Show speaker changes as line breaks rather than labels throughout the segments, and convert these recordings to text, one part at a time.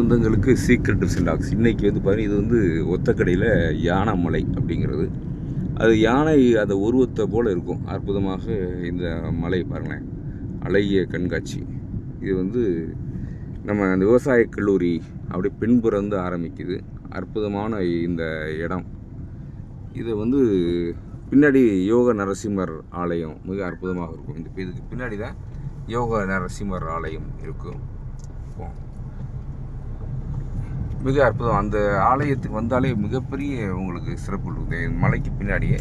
சொந்தங்களுக்கு சீக்ரெட் சிலாக்ஸ் இன்றைக்கி வந்து பார்த்தீங்கன்னா இது வந்து ஒத்தக்கடையில் யானை மலை அப்படிங்கிறது. அது யானை அந்த உருவத்தை போல் இருக்கும். அற்புதமாக இந்த மலை பாருங்களேன். அழகிய கண்காட்சி. இது வந்து நம்ம அந்த விவசாய கல்லூரி அப்படி பின்புறந்து ஆரம்பிக்குது. அற்புதமான இந்த இடம். இது வந்து பின்னாடி யோக நரசிம்மர் ஆலயம் மிக அற்புதமாக இருக்கும். இந்த இதுக்கு பின்னாடி தான் யோக நரசிம்மர் ஆலயம் இருக்கும். மிக அற்புதம். அந்த ஆலயத்துக்கு வந்தாலே மிகப்பெரிய உங்களுக்கு சிறப்பு இருக்குது மலைக்கு பின்னாடியே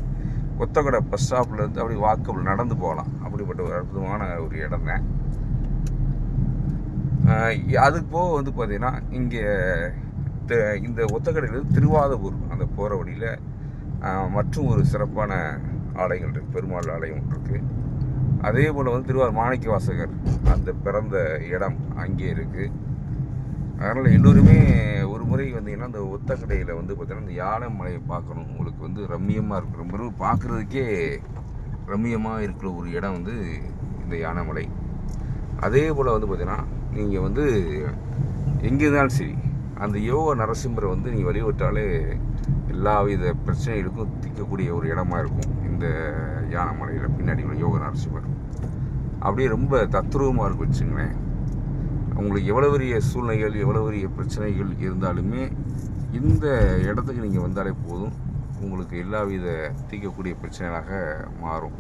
கொத்தக்கடை பஸ் ஸ்டாப்லேருந்து அப்படி வாக்கபிள் நடந்து போகலாம். அப்படிப்பட்ட ஒரு அற்புதமான ஒரு இடம் தான் அதுக்கு போக வந்து பார்த்திங்கன்னா இங்கே த- இந்த ஒத்தக்கடையிலேருந்து திருவாதபூர் அந்த போகிற வழியில் மற்றும் ஒரு சிறப்பான ஆலயங்கள் இருக்குது பெருமாள் ஆலயம் இருக்குது அதே போல் வந்து திருவாரூர் மாணிக்க வாசகர் அந்த பிறந்த இடம் அங்கே இருக்குது அதனால் எல்லோருமே முறை வந்தீங்கன்னா அந்த ஒத்தக்கடையில் வந்து பார்த்தீங்கன்னா இந்த யானை மலையை பார்க்கணும். உங்களுக்கு வந்து ரம்மியமாக இருக்கிற ரொம்ப பார்க்குறதுக்கே ரம்மியமாக இருக்கிற ஒரு இடம் வந்து இந்த யானைமலை அதே போல் வந்து பார்த்தீங்கன்னா நீங்கள் வந்து எங்கே இருந்தாலும் சரி அந்த யோக நரசிம்மரை வந்து நீங்கள் வழிபட்டாலே எல்லா வித பிரச்சனைகளுக்கும் திக்கக்கூடிய ஒரு இடமா இருக்கும் இந்த யானைமலையில் பின்னாடி உள்ள யோக நரசிம்மர். அப்படியே ரொம்ப தத்ரூபமாக இருக்கும் வச்சுங்களேன் உங்களுக்கு எவ்வளோ பெரிய சூழ்நிலைகள் எவ்வளோ பெரிய பிரச்சனைகள் இருந்தாலுமே இந்த இடத்துக்கு நீங்கள் வந்தாலே போதும். உங்களுக்கு எல்லா வித தீர்க்கக்கூடிய பிரச்சனைகளாக மாறும்.